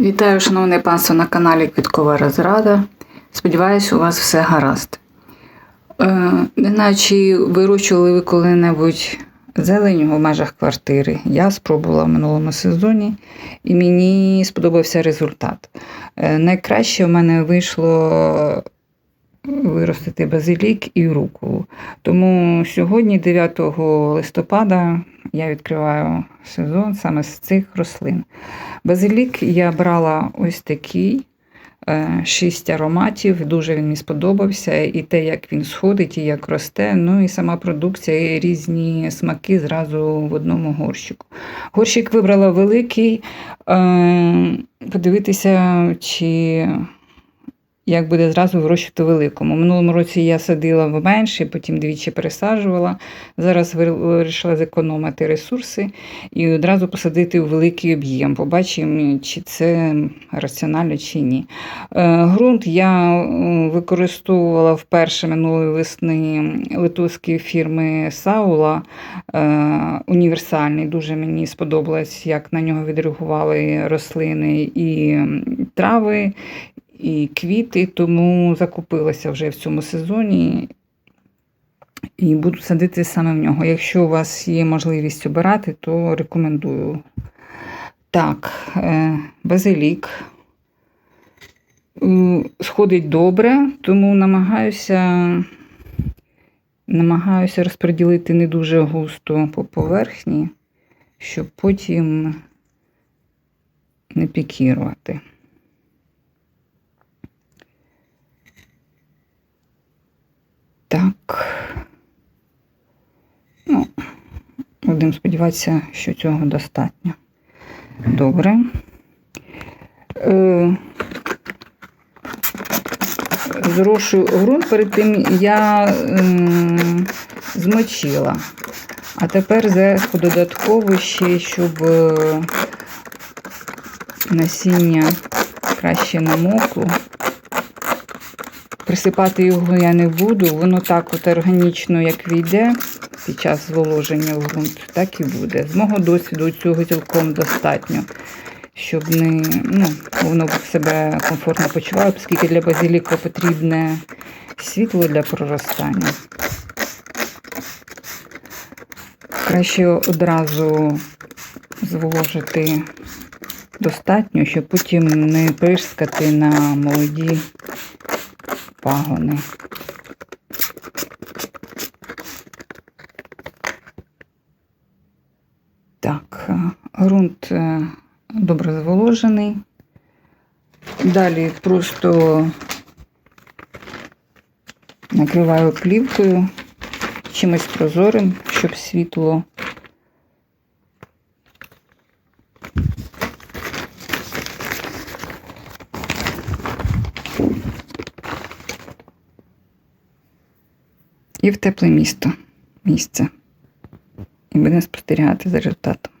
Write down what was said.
Вітаю, шановне панство, на каналі Квіткова Розрада. Сподіваюсь, у вас все гаразд. Неначе не знаю, чи вирощували ви коли-небудь зелень у межах квартири. Я спробувала в минулому сезоні і мені сподобався результат. Е, найкраще в мене вийшло виростити базилік і руколу. Тому сьогодні, 9 листопада, я відкриваю сезон саме з цих рослин. Базилік я брала ось такий. е, Шість ароматів, дуже він мені сподобався. І те, як він сходить, і як росте. Ну і сама продукція, і різні смаки зразу в одному горщику. Горщик вибрала великий. е, Подивитися, чи як буде зразу вирощувати великому. Минулому році я садила в менший, потім двічі пересаджувала. Зараз вирішила зекономити ресурси і одразу посадити у великий об'єм. Побачимо, чи це раціонально чи ні. Е, Ґрунт я е, використовувала вперше минулої весни литовської фірми Саула. е, Універсальний. Дуже мені сподобалось, як на нього відреагували рослини і трави, і квіти, тому закупилася вже в цьому сезоні. І буду садити саме в нього. Якщо у вас є можливість обирати, то рекомендую. Так, е, базилік. Сходить добре, тому намагаюся, намагаюся розподілити не дуже густо по поверхні, щоб потім не пікірувати. Так. Ну, будемо сподіватися, що цього достатньо. Добре. Е, зрошую ґрунт, перед тим я ем, змочила. А тепер зверху додатково ще, щоб е, насіння краще намокло. Присипати його я не буду, воно так от органічно, як війде під час зволоження в ґрунт, так і буде. З мого досвіду цього цілком достатньо, щоб не, ну, воно себе комфортно почувало, оскільки для базиліка потрібне світло для проростання. Краще одразу зволожити достатньо, щоб потім не прискати на молоді пагони. Так, е, ґрунт е, добре зволожений. Далі просто накриваю плівкою чимось прозорим, щоб світло і в тепле місто місце. І будемо спостерігати за результатом.